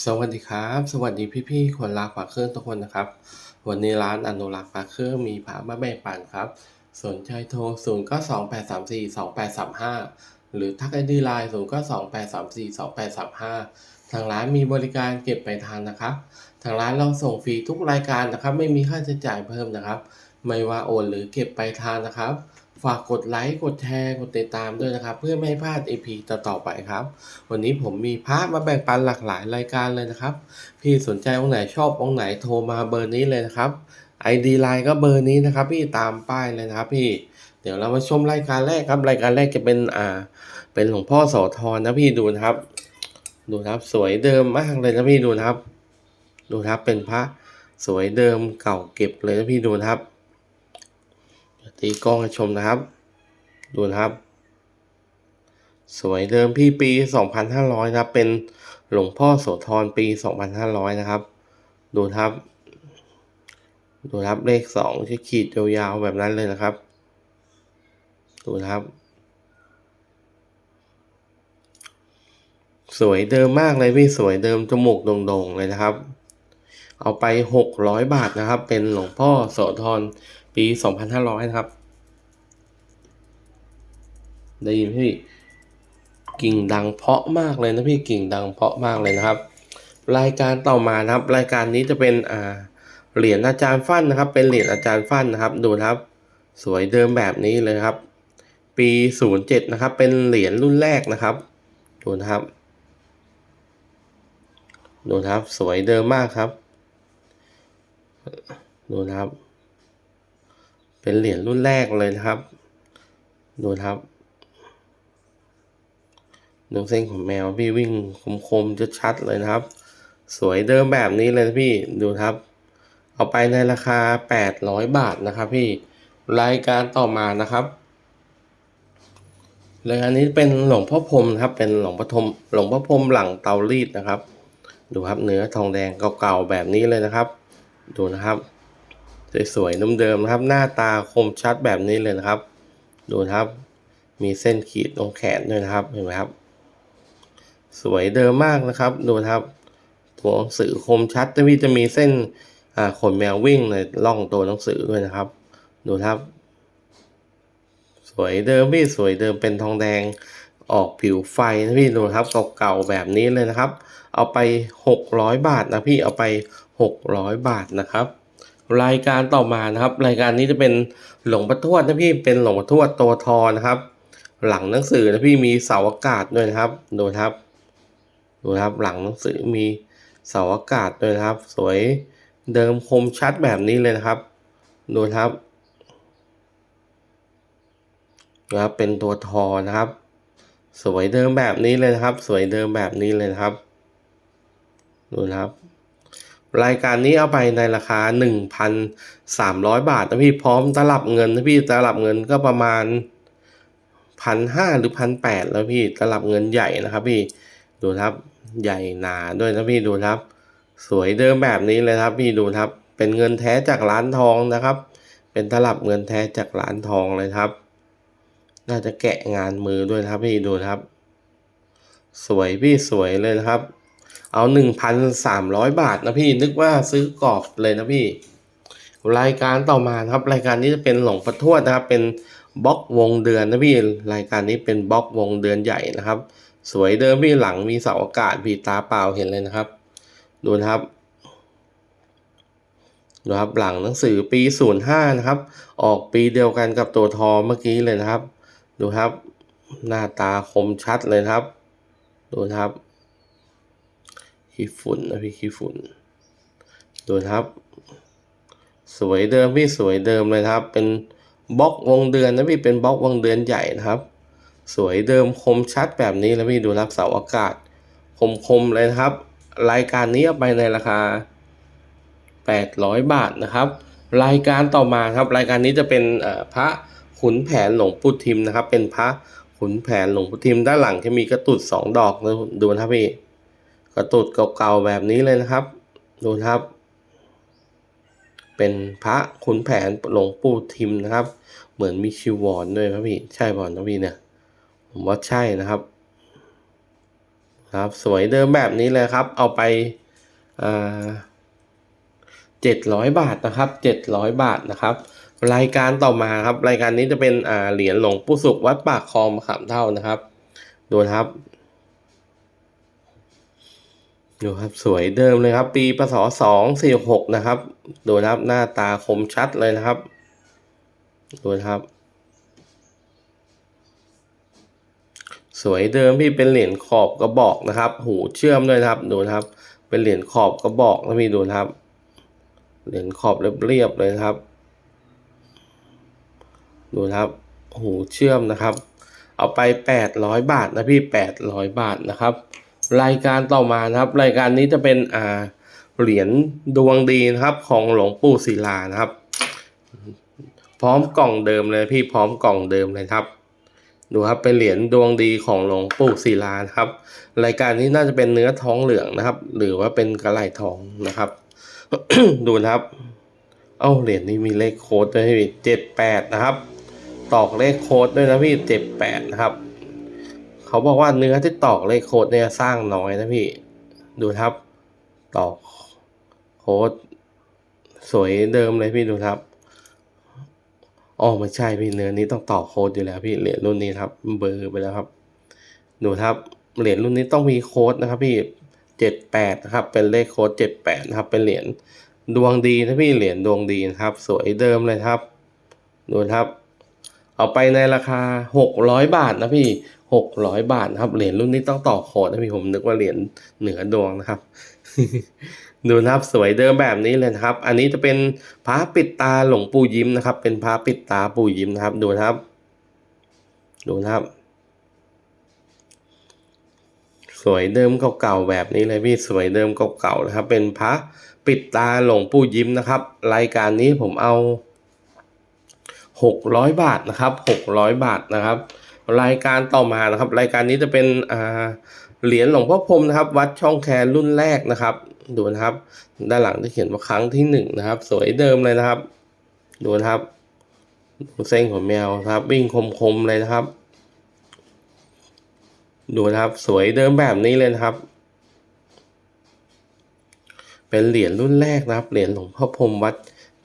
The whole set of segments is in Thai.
สวัสดีครับ สวัสดีพี่ๆคนรักพระเครื่องทุกคนนะครับ วันนี้ร้านอนุรักษ์พระเครื่องมีพระมาแบ่งปันครับ สนใจโทร0 9 2 8 3 4 2 8 3 5 หรือทักไอดีไลน์0 9 2 8 3 4 2 8 3 5 ทางร้านมีบริการเก็บไปทางนะครับ ทางร้านเราส่งฟรีทุกรายการนะครับ ไม่มีค่าใช้จ่ายเพิ่มนะครับ ไม่ว่าโอนหรือเก็บไปทางนะครับ ฝากกดไลค์กดแชร์กดติดตามด้วยนะครับ เพื่อไม่ให้พลาด EP ต่อๆไปครับ วันนี้ผมมีพระมาแบ่งปันหลากหลายรายการเลยนะครับ พี่สนใจองค์ไหนชอบองค์ไหนโทรมาเบอร์นี้เลยนะครับ ID ไลน์ก็เบอร์นี้นะครับ พี่ตามป้ายเลยนะครับพี่เดี๋ยวเรามาชมรายการแรกครับ รายการแรกจะเป็นอ่า เป็นหลวงพ่อโสธรนะพี่ดูนะครับ ดูครับสวยเดิมมากเลยนะพี่ดูนะครับ ดูครับเป็นพระสวยเดิมเก่าเก็บเลยนะพี่ดูนะครับ ตีกล้องให้ชมนะครับ ดูนะครับ สวยเดิมพี่ปี 2500 นะครับ เป็นหลวงพ่อโสธรปี 2500 นะครับ ดูครับ ดูครับเลขสองที่ขีดยาวๆแบบนั้นเลยนะครับ ดูนะครับ สวยเดิมมากเลยพี่สวยเดิมจมูกโด่งๆเลยนะครับเอาไป 600 บาทนะครับ เป็นหลวงพ่อโสธร ปี 2500 นะครับ ได้ยินพี่กิ่งดังเพาะมากเลยนะพี่กิ่งดังเพาะมากเลยนะครับ รายการต่อมานะครับ รายการนี้จะเป็นอ่าเหรียญอาจารย์ฟั่นนะครับ เป็นเหรียญอาจารย์ฟั่นนะครับ ดูนะครับ สวยเดิมแบบนี้เลยครับ ปี 07 นะครับ เป็นเหรียญรุ่นแรกนะครับ ดูนะครับดูนะครับ สวยเดิมมากครับ ดูนะครับ เป็นเหรียญรุ่นแรกเลยนะครับ ดูครับดูเส้นของแมวพี่วิ่งคมๆจะชัดเลยนะครับ สวยเดิมแบบนี้เลยนะพี่ดูครับ เอาไปในราคา 800 บาทนะครับ พี่รายการต่อมานะครับรายการนี้เป็นหลวงพ่อพรมนะครับ เป็นหลวงพ่อพรมหลวงพ่อพรมหลังเตารีดนะครับ ดูครับเนื้อทองแดงเก่าๆแบบนี้เลยนะครับ ดูนะครับ สวยๆเดิมๆนะครับ หน้าตาคมชัดแบบนี้เลยนะครับ ดูนะครับ มีเส้นขีดตรงแขนด้วยนะครับเห็นไหมครับ สวยเดิมมากนะครับ ดูนะครับตัวหนังสือคมชัดแต่พี่จะมีเส้นขนแมววิ่งในร่องตัวหนังสือด้วยนะครับ ดูครับ สวยเดิมพี่สวยเดิมเป็นทองแดงออกผิวไฟนะพี่ดูครับเก่าๆแบบนี้เลยนะครับ เอาไป 600 บาทนะพี่เอาไป 600 บาทนะครับ รายการต่อมานะครับ รายการนี้จะเป็นหลวงพ่อทวดนะพี่เป็นหลวงพ่อทวดตัวทอนะครับ หลังหนังสือนะพี่มีเสาอากาศด้วยนะครับดูครับดูครับหลังหนังสือมีเสาอากาศด้วยนะครับ สวยเดิมคมชัดแบบนี้เลยนะครับดูครับนะครับเป็นตัวทอนะครับ สวยเดิมแบบนี้เลยนะครับ สวยเดิมแบบนี้เลยนะครับดูนะครับ รายการนี้เอาไปในราคา 1,300 บาทนะพี่พร้อมตลับเงินนะพี่ตลับเงินก็ประมาณพันห้าหรือพันแปดแล้วพี่ตลับเงินใหญ่นะครับพี่ดูครับใหญ่หนาด้วยนะพี่ดูครับ สวยเดิมแบบนี้เลยครับพี่ดูครับ เป็นเงินแท้จากร้านทองนะครับ เป็นตลับเงินแท้จากร้านทองเลยครับ น่าจะแกะงานมือด้วยครับพี่ดูครับ สวยพี่สวยเลยนะครับ เอาหนึ่งพันสามร้อยบาทนะพี่นึกว่าซื้อกรอบเลยนะพี่ รายการต่อมานะครับ รายการนี้จะเป็นหลงพ่อทวดนะครับ เป็นบล็อกวงเดือนนะพี่รายการนี้เป็นบล็อกวงเดือนใหญ่นะครับ สวยเดิมพี่หลังมีเสาอากาศพี่ตาเปล่าเห็นเลยนะครับ ดูนะครับดูครับหลังหนังสือปี 05 นะครับ ออกปีเดียวกันกับตัวทอเมื่อกี้เลยนะครับ ดูครับ หน้าตาคมชัดเลยครับ ดูครับ ขี้ฝุ่นนะพี่ขี้ฝุ่น ดูนะครับ สวยเดิมพี่สวยเดิมเลยครับ เป็นบล็อกวงเดือนนะพี่เป็นบล็อกวงเดือนใหญ่นะครับ สวยเดิมคมชัดแบบนี้แล้วพี่ดูรับเสาอากาศ คมๆเลยนะครับ รายการนี้ไปในราคา 800 บาทนะครับ รายการต่อมาครับ รายการนี้จะเป็นพระขุนแผนหลวงปู่ทิมนะครับ เป็นพระขุนแผนหลวงปู่ทิมด้านหลังจะมีกระตุดสองดอกนะดูนะครับพี่ กระตุดเก่าๆแบบนี้เลยนะครับ ดูนะครับ เป็นพระขุนแผนหลวงปู่ทิมนะครับ เหมือนมีชิวรด้วยครับพี่ ใช่บอลนะพี่เนี่ย ผมว่าใช่นะครับ ครับสวยเดิมแบบนี้เลยครับ เอาไปเจ็ดร้อยบาทนะครับเจ็ดร้อยบาทนะครับรายการต่อมาครับ รายการนี้จะเป็นอ่าเหรียญหลวงปู่สุขวัดปากคลองมะขามเท่านะครับ ดูนะครับ ดูครับสวยเดิมเลยครับ ปีพศสองสี่หกนะครับ ดูนะครับหน้าตาคมชัดเลยนะครับ ดูนะครับ สวยเดิมพี่เป็นเหรียญขอบกระบอกนะครับ หูเชื่อมด้วยนะครับ ดูนะครับ เป็นเหรียญขอบกระบอกนะพี่ดูนะครับ เหรียญขอบเรียบๆเลยนะครับ ดูนะครับ หูเชื่อมนะครับ เอาไปแปดร้อยบาทนะพี่แปดร้อยบาทนะครับ รายการต่อมานะครับ รายการนี้จะเป็นอ่าเหรียญดวงดีนะครับ ของหลวงปู่ศิลานะครับ พร้อมกล่องเดิมเลยพี่พร้อมกล่องเดิมเลยครับ ดูครับเป็นเหรียญดวงดีของหลวงปู่ศิลานะครับ รายการนี้น่าจะเป็นเนื้อท้องเหลืองนะครับ หรือว่าเป็นกระไหล่ทองนะครับ ดูนะครับ เอ้าเหรียญนี้มีเลขโค้ดด้วยพี่เจ็ดแปดนะครับ ตอกเลขโค้ดด้วยนะพี่เจ็ดแปดนะครับ เขาบอกว่าเนื้อที่ตอกเลขโค้ดเนี่ยสร้างน้อยนะพี่ ดูครับ ตอกโค้ดสวยเดิมเลยพี่ดูครับอ๋อไม่ใช่พี่เนื้อนี้ต้องตอกโค้ดอยู่แล้วพี่เหรียญรุ่นนี้ครับ เบอร์ไปแล้วครับ ดูครับเหรียญรุ่นนี้ต้องมีโค้ดนะครับ พี่เจ็ดแปดนะครับ เป็นเลขโค้ดเจ็ดแปดนะครับ เป็นเหรียญดวงดีนะพี่เหรียญดวงดีนะครับ สวยเดิมเลยครับ ดูครับ เอาไปในราคาหกร้อยบาทนะพี่ หกร้อยบาทนะครับ เหรียญรุ่นนี้ต้องต่อโคดนะพี่ผมนึกว่าเหรียญเหนือดวงนะครับ ดูนะครับสวยเดิมแบบนี้เลยนะครับ อันนี้จะเป็นพระปิดตาหลวงปู่ยิ้มนะครับ เป็นพระปิดตาปู่ยิ้มนะครับ ดูนะครับ ดูนะครับ สวยเดิมเก่าๆแบบนี้เลยพี่สวยเดิมเก่าๆนะครับ เป็นพระปิดตาหลวงปู่ยิ้มนะครับ รายการนี้ผมเอาหกร้อยบาทนะครับหกร้อยบาทนะครับ รายการต่อมานะครับ รายการนี้จะเป็นเหรียญหลวงพ่อพรมนะครับ วัดช่องแครุ่นแรกนะครับ ดูนะครับ ด้านหลังจะเขียนว่าครั้งที่หนึ่งนะครับ สวยเดิมเลยนะครับ ดูนะครับดูเส้นของแมวครับ วิ่งคมๆเลยนะครับ ดูนะครับสวยเดิมแบบนี้เลยนะครับ เป็นเหรียญรุ่นแรกนะครับ เหรียญหลวงพ่อพรมวัด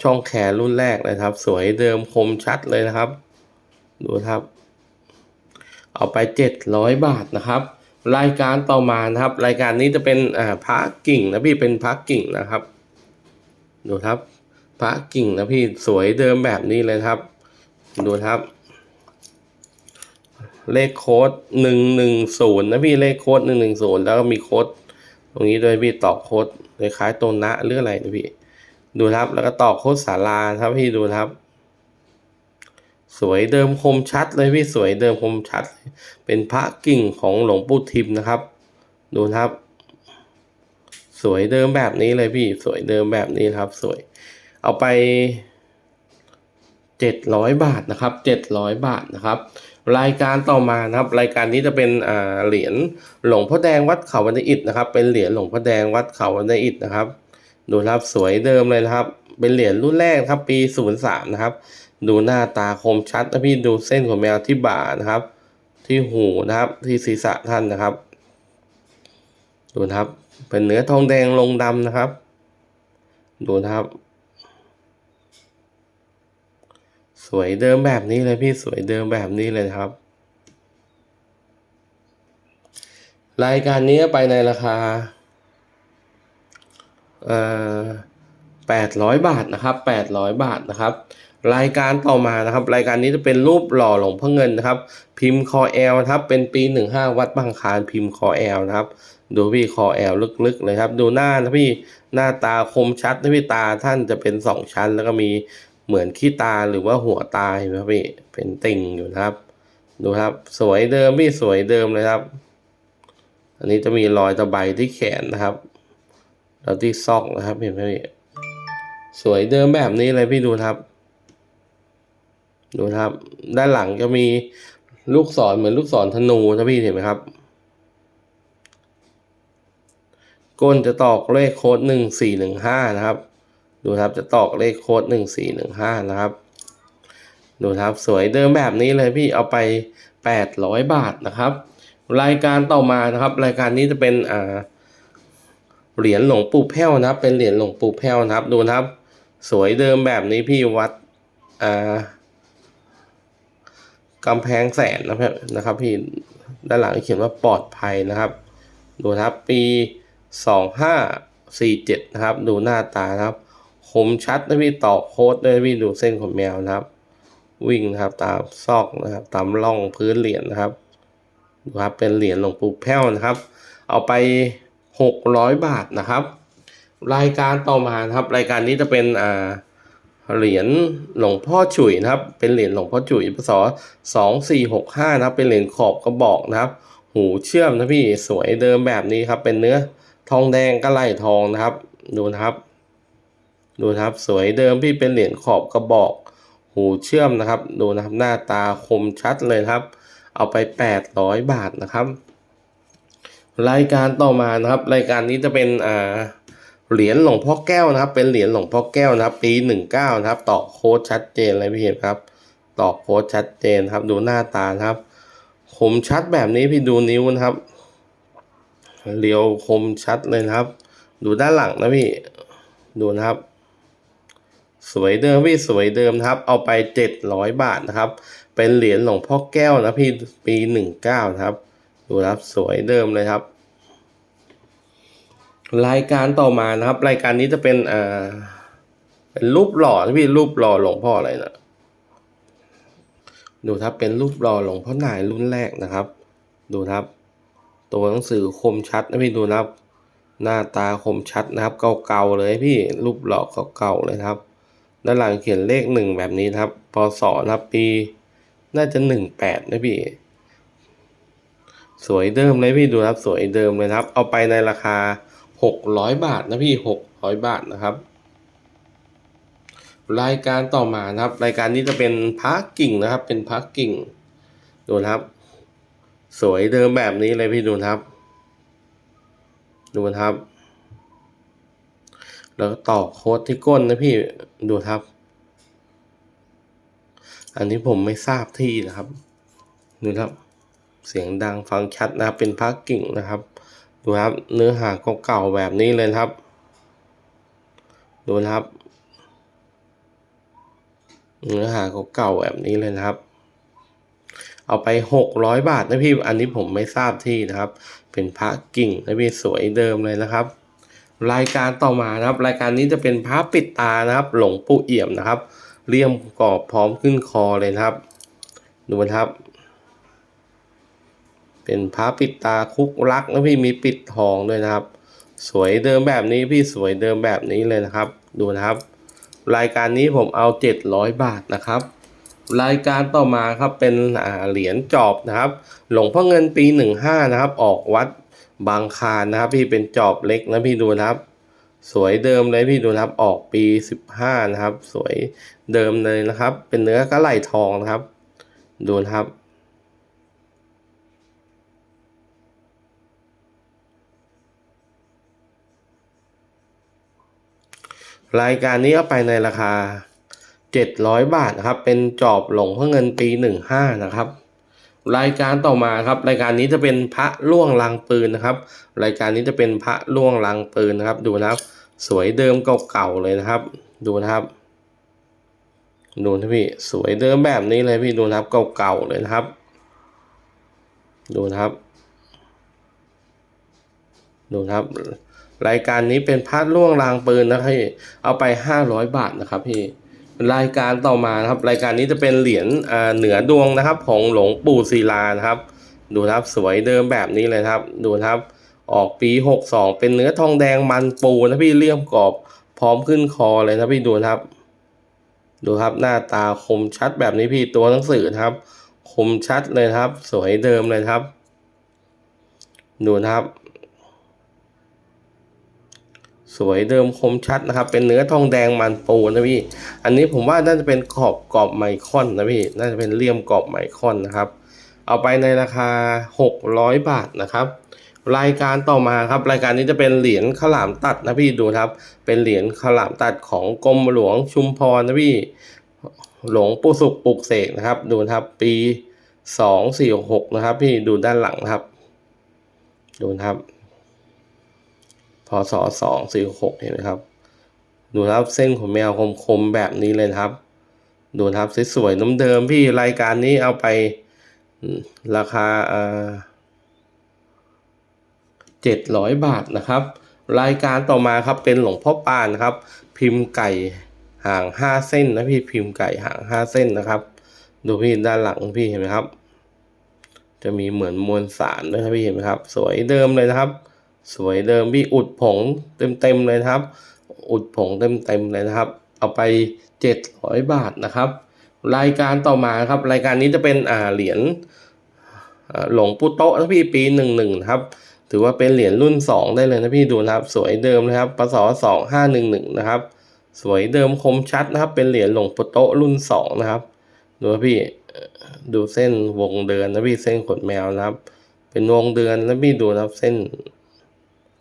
ช่องแครุ่นแรกนะครับ สวยเดิมคมชัดเลยนะครับ ดูครับ เอาไปเจ็ดร้อยบาทนะครับ รายการต่อมานะครับ รายการนี้จะเป็นอ่าพระกิ่งนะพี่เป็นพระกิ่งนะครับ ดูครับพระกิ่งนะพี่สวยเดิมแบบนี้เลยครับ ดูครับ เลขโค้ดหนึ่งหนึ่งศูนย์นะพี่เลขโค้ดหนึ่งหนึ่งศูนย์แล้วก็มีโค้ดตรงนี้ด้วยพี่ต่อโค้ดคล้ายๆตัวนะหรืออะไรนะพี่ ดูครับแล้วก็ต่อโค้ดสาราครับพี่ดูครับ สวยเดิมคมชัดเลยพี่สวยเดิมคมชัด เป็นพระกิ่งของหลวงปู่ทิมนะครับ ดูครับ สวยเดิมแบบนี้เลยพี่ สวยเดิมแบบนี้ครับ สวย เอาไปเจ็ดร้อยบาทนะครับเจ็ดร้อยบาทนะครับ รายการต่อมานะครับ รายการนี้จะเป็นอ่าเหรียญหลวงพ่อแดงวัดเขาวันอิฐนะครับ เป็นเหรียญหลวงพ่อแดงวัดเขาวันอิฐนะครับ ดูครับสวยเดิมเลยนะครับ เป็นเหรียญรุ่นแรกครับ ปีศูนย์สามนะครับ ดูหน้าตาคมชัดนะพี่ดูเส้นของแมวที่บ่านะครับ ที่หูนะครับ ที่ศีรษะท่านนะครับ ดูนะครับ เป็นเนื้อทองแดงลงดำนะครับ ดูนะครับ สวยเดิมแบบนี้เลยพี่สวยเดิมแบบนี้เลยครับ รายการนี้ไปในราคาเอ่อแปดร้อยบาทนะครับแปดร้อยบาทนะครับ รายการต่อมานะครับ รายการนี้จะเป็นรูปหล่อหลวงพ่อเงินนะครับ พิมพ์คอแอลนะครับ เป็นปีหนึ่งห้าวัดบางคารพิมพ์คอแอลนะครับ ดูพี่คอแอลลึกๆเลยครับ ดูหน้านะพี่หน้าตาคมชัดนะพี่ตาท่านจะเป็นสองชั้น แล้วก็มีเหมือนขี้ตาหรือว่าหัวตาเห็นไหมพี่เป็นติ่งอยู่นะครับ ดูครับ สวยเดิมพี่สวยเดิมเลยครับ อันนี้จะมีรอยตะไบที่แขนนะครับแล้วที่ซอกนะครับเห็นไหมพี่สวยเดิมแบบนี้เลยพี่ดูครับ ดูครับ ด้านหลังจะมีลูกศรเหมือนลูกศรธนูนะพี่เห็นไหมครับ ก้นจะตอกเลขโค้ดหนึ่งสี่หนึ่งห้านะครับ ดูครับจะตอกเลขโค้ดหนึ่งสี่หนึ่งห้านะครับ ดูครับสวยเดิมแบบนี้เลยพี่เอาไปแปดร้อยบาทนะครับ รายการต่อมานะครับ รายการนี้จะเป็นอ่าเหรียญหลวงปู่แพ้วนะครับ เป็นเหรียญหลวงปู่แพ้วนะครับ ดูนะครับ สวยเดิมแบบนี้พี่วัดอ่า กำแพงแสนนะครับนะครับพี่ด้านหลังเขียนว่าปลอดภัยนะครับ ดูนะครับปีสองห้าสี่เจ็ดนะครับ ดูหน้าตานะครับคมชัดนะพี่ต่อโค้ดด้วยนะพี่ดูเส้นขนแมวนะครับ วิ่งนะครับตามซอกนะครับตามร่องพื้นเหรียญนะครับดูครับเป็นเหรียญหลวงปู่แพ้วนะครับ เอาไปหกร้อยบาทนะครับ รายการต่อมานะครับ รายการนี้จะเป็นอ่า เหรียญหลวงพ่อฉุยนะครับ เป็นเหรียญหลวงพ่อฉุยพศสองสี่หกห้านะครับ เป็นเหรียญขอบกระบอกนะครับ หูเชื่อมนะพี่สวยเดิมแบบนี้ครับ เป็นเนื้อทองแดงกระไหลทองนะครับ ดูนะครับ ดูนะครับ สวยเดิมพี่เป็นเหรียญขอบกระบอก หูเชื่อมนะครับ ดูนะครับหน้าตาคมชัดเลยครับ เอาไป800บาทนะครับ รายการต่อมานะครับ รายการนี้จะเป็นอ่า เหรียญหลวงพ่อแก้วนะครับ เป็นเหรียญหลวงพ่อแก้วนะครับ ปี19นะครับต่อโค้ดชัดเจนเลยพี่เห็นครับต่อโค้ดชัดเจนครับ ดูหน้าตาครับ คมชัดแบบนี้พี่ดูนิ้วนะครับเรียวคมชัดเลยนะครับ ดูด้านหลังนะพี่ดูนะครับ สวยเดิมพี่สวยเดิมนะครับ เอาไป700บาทนะครับ เป็นเหรียญหลวงพ่อแก้วนะพี่ปี19นะครับ ดูนะครับสวยเดิมเลยครับ รายการต่อมานะครับ รายการนี้จะเป็นอ่าเป็นรูปหล่อพี่รูปหล่อหลวงพ่ออะไรนะดูครับเป็นรูปหล่อหลวงพ่อหน่ายรุ่นแรกนะครับ ดูครับ ตัวหนังสือคมชัดนะพี่ดูนะครับ หน้าตาคมชัดนะครับ เก่าๆเลยพี่รูปหล่อเก่าๆเลยครับ ด้านหลังเขียนเลขหนึ่งแบบนี้นะครับพศนะครับปี น่าจะหนึ่งแปดนะพี่สวยเดิมเลยพี่ดูครับ สวยเดิมเลยครับ เอาไปในราคา หกร้อยบาทนะพี่หกร้อยบาทนะครับ รายการต่อมานะครับ รายการนี้จะเป็นพักกิ่งนะครับ เป็นพักกิ่งดูนะครับ สวยเดิมแบบนี้เลยพี่ดูนะครับ ดูนะครับ แล้วก็ต่อโค้ดที่ก้นนะพี่ดูครับ อันนี้ผมไม่ทราบที่นะครับดูครับ เสียงดังฟังชัดนะครับเป็นพักกิ่งนะครับ ดูครับเนื้อหาเก่าๆแบบนี้เลยครับ ดูนะครับ เนื้อหาเก่าๆแบบนี้เลยนะครับ เอาไปหกร้อยบาทนะพี่อันนี้ผมไม่ทราบที่นะครับ เป็นพระกิ่งนะพี่สวยเดิมเลยนะครับ รายการต่อมานะครับ รายการนี้จะเป็นพระปิดตานะครับ หลงปู่เอี่ยมนะครับเลี่ยมกรอบพร้อมขึ้นคอเลยนะครับ ดูนะครับ เป็นพระปิดตาคุกรักนะพี่มีปิดทองด้วยนะครับ สวยเดิมแบบนี้พี่สวยเดิมแบบนี้เลยนะครับ ดูนะครับ รายการนี้ผมเอา 700 บาทนะครับ รายการต่อมาครับเป็นเหรียญจอบนะครับ หลวงพ่อเงินปี 15 นะครับ ออกวัดบางคานะครับ พี่เป็นจอบเล็กนะพี่ดูนะครับสวยเดิมเลยพี่ดูนะครับออกปี 15 นะครับ สวยเดิมเลยนะครับ เป็นเนื้อกระไหลทองนะครับ ดูนะครับ รายการนี้เอาไปในราคา 700 บาทนะครับ เป็นจอบหลงพระเงินปี 15 นะครับ รายการต่อมาครับ รายการนี้จะเป็นพระล่วงลังปืนนะครับ รายการนี้จะเป็นพระล่วงลังปืนนะครับ ดูนะครับ สวยเดิมเก่าๆเลยนะครับ ดูนะครับ ดูนะพี่ สวยเดิมแบบนี้เลยพี่ ดูนะครับ เก่าๆเลยนะครับ ดูนะครับ ดูนะครับ รายการนี้เป็นพัดล่วงรางปืนนะครับพี่เอาไปห้าร้อยบาทนะครับพี่รายการต่อมานะครับ รายการนี้จะเป็นเหรียญเหนือดวงนะครับ ของหลวงปู่ศิลานะครับ ดูครับสวยเดิมแบบนี้เลยครับ ดูครับออกปีหกสองเป็นเนื้อทองแดงมันปูนะพี่เลี่ยมกรอบพร้อมขึ้นคอเลยนะพี่ดูครับ ดูครับหน้าตาคมชัดแบบนี้พี่ตัวหนังสือครับ คมชัดเลยครับ สวยเดิมเลยครับ ดูนะครับ สวยเดิมคมชัดนะครับ เป็นเนื้อทองแดงมันปูนะพี่ อันนี้ผมว่าน่าจะเป็นขอบกรอบไมคอนนะพี่ น่าจะเป็นเลี่ยมกรอบไมคอนนะครับ เอาไปในราคา 600 บาทนะครับ รายการต่อมาครับ รายการนี้จะเป็นเหรียญขลามตัดนะพี่ดูครับ เป็นเหรียญขลามตัดของกรมหลวงชุมพรนะพี่ หลวงปู่สุขปลุกเสกนะครับ ดูครับ ปี246นะครับ พี่ดูด้านหลังครับ ดูครับ พศสองสี่หกเห็นไหมครับ ดูนะครับเส้นขนแมวคมๆแบบนี้เลยครับ ดูนะครับสวยๆน้ำเดิมพี่รายการนี้เอาไปราคาเจ็ดร้อยบาทนะครับ รายการต่อมาครับเป็นหลวงพ่อปานครับ พิมพ์ไก่ห่างห้าเส้นนะพี่พิมพ์ไก่ห่างห้าเส้นนะครับ ดูพี่ด้านหลังพี่เห็นไหมครับ จะมีเหมือนมวลสารด้วยครับพี่เห็นไหมครับ สวยเดิมเลยนะครับ สวยเดิมพี่อุดผงเต็มๆเลยครับ อุดผงเต็มๆเลยนะครับ เอาไปเจ็ดร้อยบาทนะครับ รายการต่อมาครับ รายการนี้จะเป็นอ่าเหรียญหลงปู่โตะนะพี่ปีหนึ่งหนึ่งครับ ถือว่าเป็นเหรียญรุ่นสองได้เลยนะพี่ดูนะครับ สวยเดิมนะครับปศสองห้าหนึ่งหนึ่งนะครับ สวยเดิมคมชัดนะครับ เป็นเหรียญหลงปู่โตะรุ่นสองนะครับ ดูพี่ดูเส้นวงเดือนนะพี่เส้นขนแมวนะครับ เป็นวงเดือนแล้วพี่ดูนะครับเส้น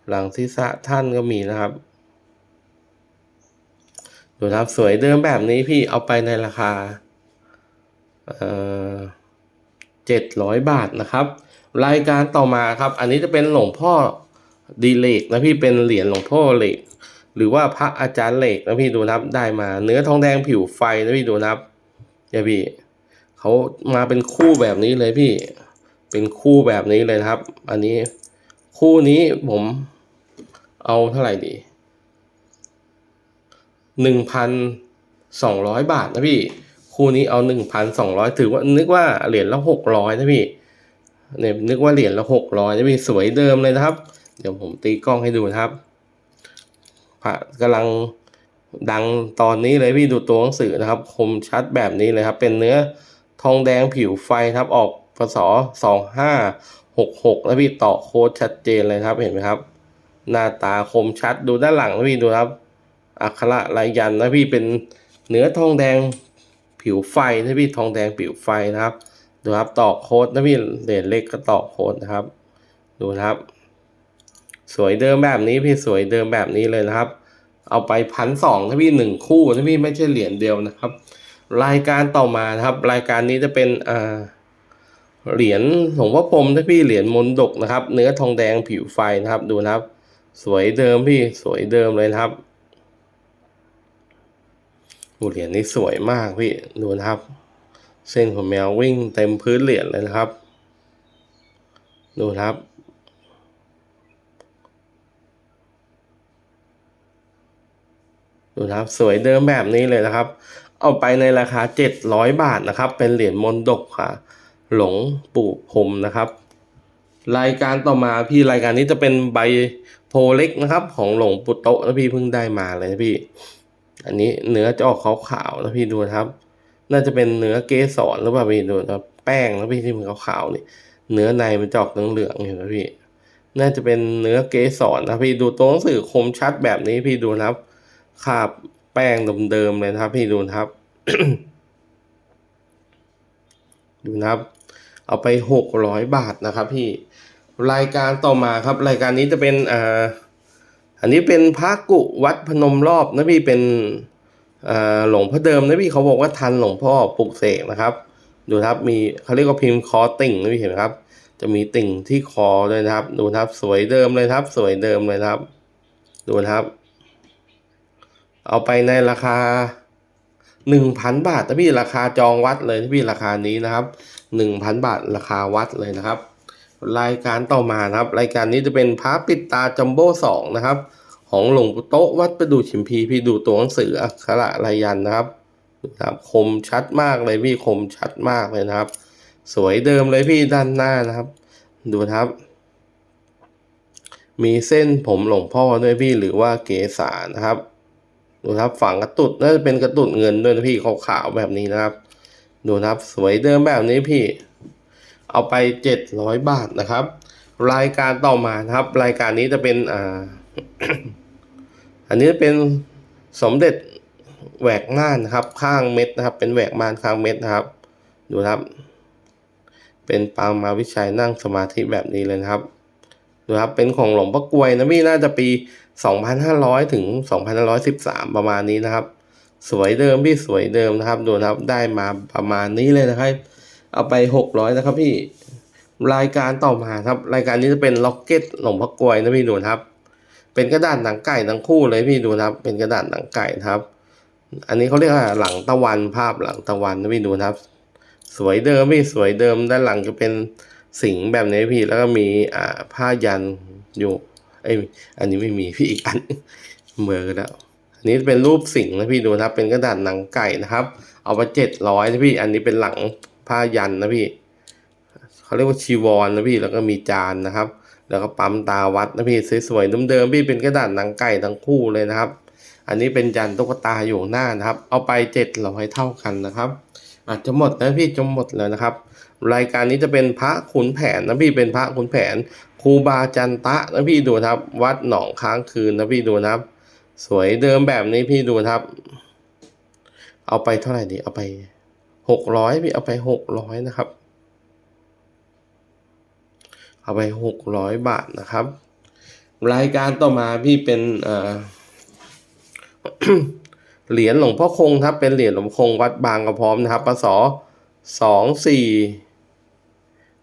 หลังศีรษะท่านก็มีนะครับ ดูนะครับสวยเดิมแบบนี้พี่เอาไปในราคาเจ็ดร้อยบาทนะครับ รายการต่อมาครับ อันนี้จะเป็นหลวงพ่อดีเลกนะพี่เป็นเหรียญหลวงพ่อเหล็ก หรือว่าพระอาจารย์เหล็กนะพี่ดูนะครับได้มา เนื้อทองแดงผิวไฟนะพี่ดูนะครับเนี่ยพี่เขามาเป็นคู่แบบนี้เลยพี่ เป็นคู่แบบนี้เลยครับ อันนี้คู่นี้ผม เอาเท่าไหร่ดีหนึ่งพันสองร้อยบาทนะพี่ คู่นี้เอาหนึ่งพันสองร้อยถือว่านึกว่าเหรียญละหกร้อยนะพี่เนี่ยนึกว่าเหรียญละหกร้อยนะพี่สวยเดิมเลยนะครับ เดี๋ยวผมตีกล้องให้ดูนะครับพระกำลังดังตอนนี้เลยพี่ดูตัวหนังสือนะครับ คมชัดแบบนี้เลยครับ เป็นเนื้อทองแดงผิวไฟครับออกพศสองห้าหกหกแล้วพี่ต่อโค้ดชัดเจนเลยครับเห็นไหมครับ หน้าตาคมชัดดูด้านหลังนะพี่ดูครับ อักขระลายยันนะพี่เป็นเนื้อทองแดงผิวไฟนะพี่ทองแดงผิวไฟนะครับ ดูครับตอกโค้ดนะพี่เหรียญเล็กก็ตอกโค้ดนะครับ ดูนะครับ สวยเดิมแบบนี้พี่สวยเดิมแบบนี้เลยนะครับ เอาไปพันสองนะพี่หนึ่งคู่นะพี่ไม่ใช่เหรียญเดียวนะครับ รายการต่อมานะครับ รายการนี้จะเป็นอ่าเหรียญหลวงพ่อพรมนะพี่เหรียญมนดกนะครับ เนื้อทองแดงผิวไฟนะครับดูนะครับ สวยเดิมพี่สวยเดิมเลยครับโอ้เหรียญนี้สวยมากพี่ดูนะครับ เส้นของแมววิ่งเต็มพื้นเหรียญเลยนะครับ ดูนะครับ ดูนะครับสวยเดิมแบบนี้เลยนะครับ เอาไปในราคาเจ็ดร้อยบาทนะครับ เป็นเหรียญมนดกค่ะ หลงปู่พรมนะครับ รายการต่อมาพี่รายการนี้จะเป็นใบ เล็กนะครับ ของหลงปู่โตะนะพี่เพิ่งได้มาเลยนะพี่ อันนี้เนื้อจะออกขาวๆนะพี่ดูครับ น่าจะเป็นเนื้อเกสรหรือเปล่าพี่ดูนะครับแป้งนะพี่ที่มันขาวๆนี่เนื้อในมันจะออกเหลืองๆเห็นไหมพี่ น่าจะเป็นเนื้อเกสรนะพี่ดูตัวหนังสือคมชัดแบบนี้พี่ดูครับคาบแป้งเดิมๆเลยนะครับ พี่ดูครับ ดูนะครับ เอาไปหกร้อยบาทนะครับ พี่ รายการต่อมาครับ รายการนี้จะเป็นอ่าอันนี้เป็นพระกุวัดพนมรอบนะพี่เป็นอ่าหลวงพ่อเดิมนะพี่เขาบอกว่าทันหลวงพ่อปลุกเสกนะครับ ดูครับมีเขาเรียกว่าพิมพ์คอติ่งนะพี่เห็นไหมครับ จะมีติ่งที่คอด้วยนะครับ ดูครับสวยเดิมเลยครับ สวยเดิมเลยครับ ดูครับ เอาไปในราคาหนึ่งพันบาทนะพี่ราคาจองวัดเลยนะพี่ราคานี้นะครับหนึ่งพันบาทราคาวัดเลยนะครับ รายการต่อมานะครับ รายการนี้จะเป็นพระปิดตาจัมโบ้สองนะครับ ของหลวงปู่โต๊ะวัดประดูชิมพีพี่ดูตัวหนังสืออักขระลายยันนะครับดูนะครับคมชัดมากเลยพี่คมชัดมากเลยนะครับ สวยเดิมเลยพี่ด้านหน้านะครับ ดูนะครับ มีเส้นผมหลวงพ่อด้วยพี่หรือว่าเกษานะครับ ดูครับฝั่งกระตุดน่าจะเป็นกระตุดเงินด้วยนะพี่ขาวๆแบบนี้นะครับ ดูนะครับ สวยเดิมแบบนี้พี่ เอาไปเจ็ดร้อยบาทนะครับ รายการต่อมานะครับ รายการนี้จะเป็นอ่าอันนี้เป็นสมเด็จแหวกม่านนะครับ ข้างเม็ดนะครับ เป็นแหวกม่านข้างเม็ดนะครับ ดูครับ เป็นปางมาวิชัยนั่งสมาธิแบบนี้เลยนะครับดูครับเป็นของหลวงพ่อกวยนะพี่น่าจะปี 2,500 ถึง 2,513 ประมาณนี้นะครับ สวยเดิมพี่สวยเดิมนะครับ ดูนะครับได้มาประมาณนี้เลยนะครับ เอาไป 600 นะครับพี่ รายการต่อมาครับ รายการนี้จะเป็นล็อกเก็ตหลงพ่อกวยนะพี่ดูนครับ เป็นกระดาษหนังไก่ทั้งคู่เลยพี่ดูนครับ เป็นกระดาษหนังไก่ครับ อันนี้เขาเรียกว่าหลังตะวันภาพหลังตะวันนะพี่ดูนครับ สวยเดิมพี่สวยเดิมด้านหลังจะเป็นสิงแบบนี้พี่แล้วก็มีอ่าผ้ายันอยู่เอ้ยอันนี้ไม่มีพี่อีกอันเมือแล้วอันนี้เป็นรูปสิงนะพี่ดูนครับ เป็นกระดาษหนังไก่นะครับ เอาไปเจ็ดร้อยนะพี่อันนี้เป็นหลัง ผ้ายันนะพี่เขาเรียกว่าชีวรนะพี่แล้วก็มีจานนะครับ แล้วก็ปั๊มตาวัดนะพี่สวยๆเดิมๆพี่เป็นกระดาษหนังไก่ทั้งคู่เลยนะครับ อันนี้เป็นยันตุ๊กตาอยู่หน้านะครับ เอาไปเจ็ดร้อยเท่ากันนะครับ อาจจะหมดนะพี่จะหมดแล้วนะครับ รายการนี้จะเป็นพระขุนแผนนะพี่เป็นพระขุนแผนครูบาจันตะนะพี่ดูครับ วัดหนองค้างคืนนะพี่ดูนะครับ สวยเดิมแบบนี้พี่ดูครับ เอาไปเท่าไหร่ดีเอาไป หกร้อยพี่เอาไปหกร้อยนะครับ เอาไปหกร้อยบาทนะครับ รายการต่อมาพี่เป็นเอ่อเหรียญหลวงพ่อคงครับ เป็นเหรียญหลวงพ่อคงวัดบางกระพร้อมนะครับปศสองสี่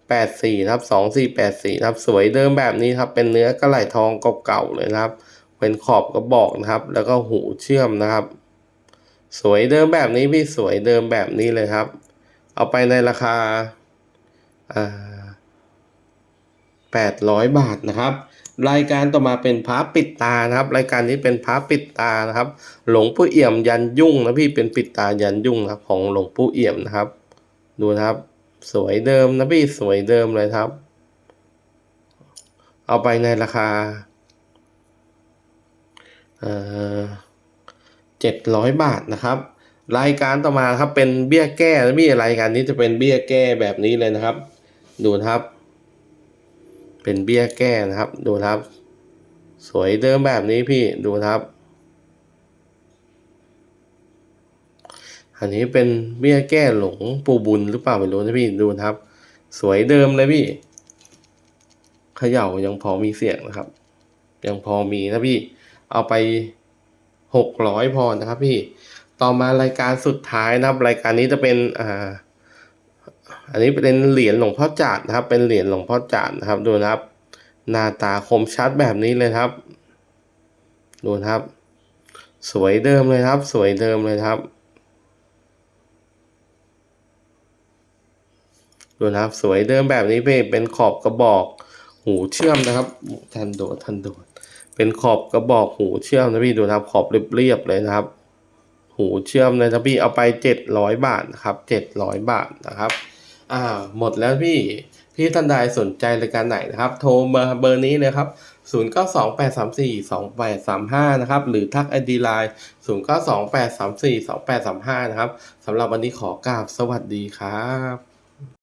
แปดสี่ครับสองสี่แปดสี่ครับสวยเดิมแบบนี้ครับ เป็นเนื้อกระไหลทองเก่าๆเลยนะครับ เป็นขอบกระบอกนะครับ แล้วก็หูเชื่อมนะครับ สวยเดิมแบบนี้พี่สวยเดิมแบบนี้เลยครับ เอาไปในราคาแปดร้อยบาทนะครับ รายการต่อมาเป็นพระปิดตานะครับ รายการนี้เป็นพระปิดตานะครับ หลวงปู่เอี่ยมยันยุ่งนะพี่เป็นปิดตายันยุ่งนะครับ ของหลวงปู่เอี่ยมนะครับ ดูนะครับ สวยเดิมนะพี่สวยเดิมเลยครับ เอาไปในราคาเอ่อ เจ็ดร้อยบาทนะครับ รายการต่อมาครับเป็นเบี้ยแก้นะพี่รายการนี้จะเป็นเบี้ยแก้แบบนี้เลยนะครับ ดูนะครับ เป็นเบี้ยแก้นะครับ ดูครับ สวยเดิมแบบนี้พี่ดูครับ อันนี้เป็นเบี้ยแก้หลงปูบุญหรือเปล่าไม่รู้นะพี่ดูครับ สวยเดิมเลยพี่เขย่ายังพอมีเสียงนะครับ ยังพอมีนะพี่ เอาไป หกร้อยพอนะครับพี่ ต่อมารายการสุดท้ายนะครับ รายการนี้จะเป็นอ่าอันนี้เป็นเหรียญหลวงพ่อจาดนะครับ เป็นเหรียญหลวงพ่อจาดนะครับ ดูนะครับ หน้าตาคมชัดแบบนี้เลยครับ ดูนะครับ สวยเดิมเลยครับ สวยเดิมเลยครับ ดูนะครับ สวยเดิมแบบนี้พี่เป็นขอบกระบอก หูเชื่อมนะครับ ทันโดดทันโด เป็นขอบกระบอกหูเชื่อมนะพี่ดูนะครับขอบเรียบๆเลยนะครับ หูเชื่อมเลยนะพี่เอาไปเจ็ดร้อยบาทนะครับเจ็ดร้อยบาทนะครับอ่าหมดแล้วพี่พี่ท่านใดสนใจรายการไหนนะครับ โทรมาเบอร์นี้เลยครับ 0 9 2 8 3 4 2 8 3 5 นะครับ หรือทักไอดีไลน์0 9 2 8 3 4 2 8 3 5 นะครับสำหรับวันนี้ขอกราบสวัสดีครับ